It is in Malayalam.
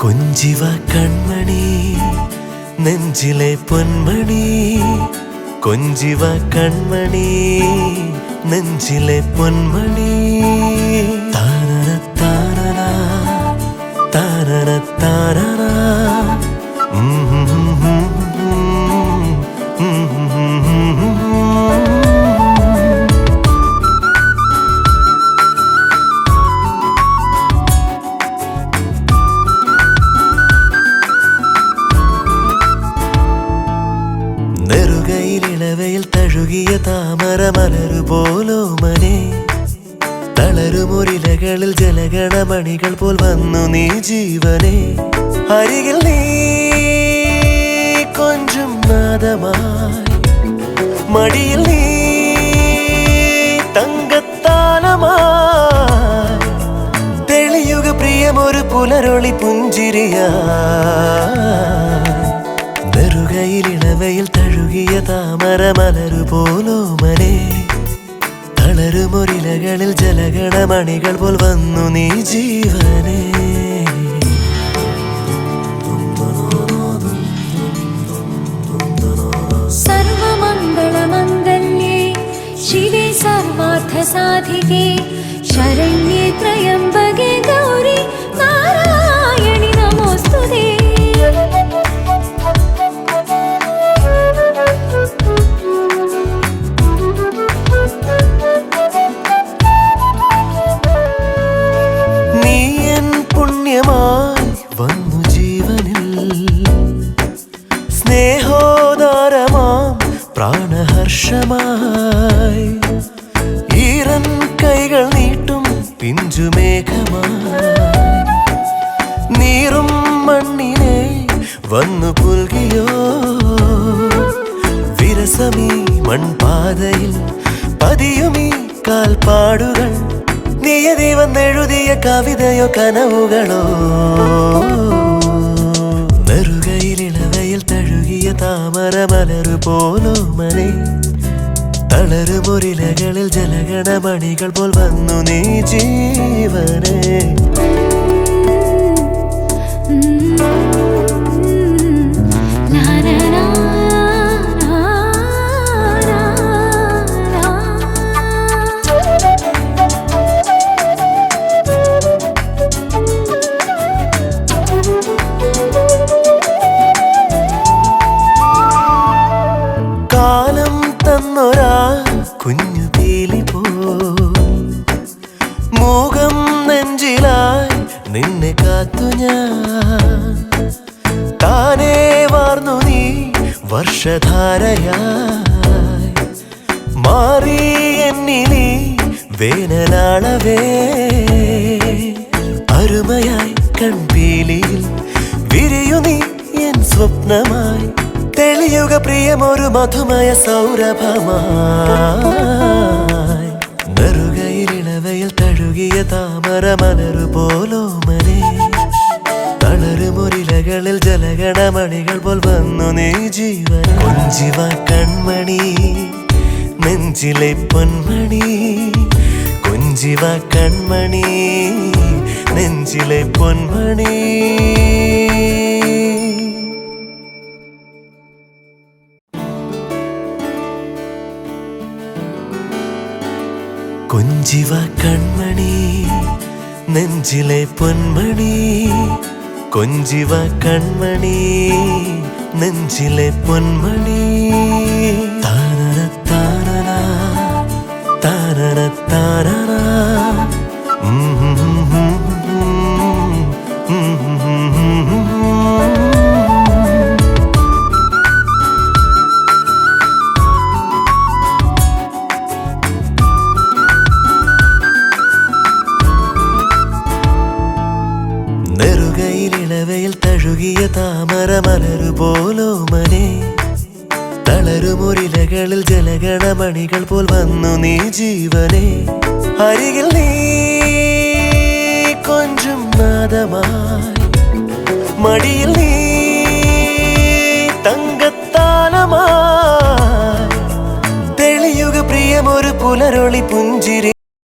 കൊഞ്ചിവ കൺമണി നെഞ്ചിലെ പൊന്മണി. കൊഞ്ചിവ കൺമണി നെഞ്ചിലെ പൊന്മണി. താനന താനന താനന താനന നെറുകയിലിളവയിൽ തഴുകിയ താമര മലരു പോലോ മനെ തളരുമൊരിലകളിൽ ജലഗണമണികൾ പോൽ വന്നു നീ ജീവനെ. അരികിൽ നീ കൊഞ്ചും നാദമായി. മടിയിൽ നീ തങ്കത്താലമായി. തെളിയുക പ്രിയമൊരു പുലരൊളി പുഞ്ചിരിയാ. പുകയിൽ തഴുകിയ താമര മലരുപോലോമനെ തളരുമൊരിലകളിൽ ജലഗണമണികൾ പോൽ വന്നു നീ ജീവനെ. സർവമംഗളമംഗല്യേ ശിവേ സർവാർത്ഥ സാധികേ ശരണ്യേ ത്രയംബ പ്രാണഹർഷമായി ഈറൻ കൈകൾ നീട്ടും പിഞ്ചുമേഘമായി നീറും മണ്ണിനെ വന്നു പുൽകിയോ. വിരസമീ മൺപാതയിൽ പതിയുമീ കാൽപ്പാടുകൾ. നിയതി വന്നെഴുതിയ കവിതയോ കനവുകളോ. മലരു പോലോമനെ തളരു മുറിലകളിൽ ജലഗണമണികൾ പോൽ വന്നു നീ ജീവനെ na na na പോ മൂകം നെഞ്ചിലായി നിന്നെ കാത്തു ഞാൻ. താനേ വാർന്നു നീ വർഷധാരയായി. മാറി എന്നിലീ വേനലാളവേ. അരുമയായി കൺപീലിയിൽ വിരിയു നീ എൻ സ്വപ്നമായി. തെളിയുക പ്രിയമൊരു മധുമയ സൗരഭമായി താമര മലരു പോലോ മനെ തളരുമൊരിലകളിൽ ജലഗണമണികൾ പോൽ വന്നു നീ ജീവൻ കൊഞ്ചിവ കൺമണി നെഞ്ചിലെ പൊന്മണി. കൊഞ്ചിവ കൺമണി നെഞ്ചിലെ പൊന്മണി. കൊഞ്ചിവ കൺമണി നെഞ്ചിലെ പൊന്മണി. കൊഞ്ചിവ കൺമണി നെഞ്ചിലെ പൊന്മണി. താരണ താരണ താരണ താനന. തഴുകിയ താമര മലരു പോലോ മനെ തളരുമൊരിലകളിൽ ജലഗണമണികൾ പോൽ വന്നു നീ ജീവനെ. അരികിൽ നീ കൊഞ്ചും നാദമായി. മടിയിൽ നീ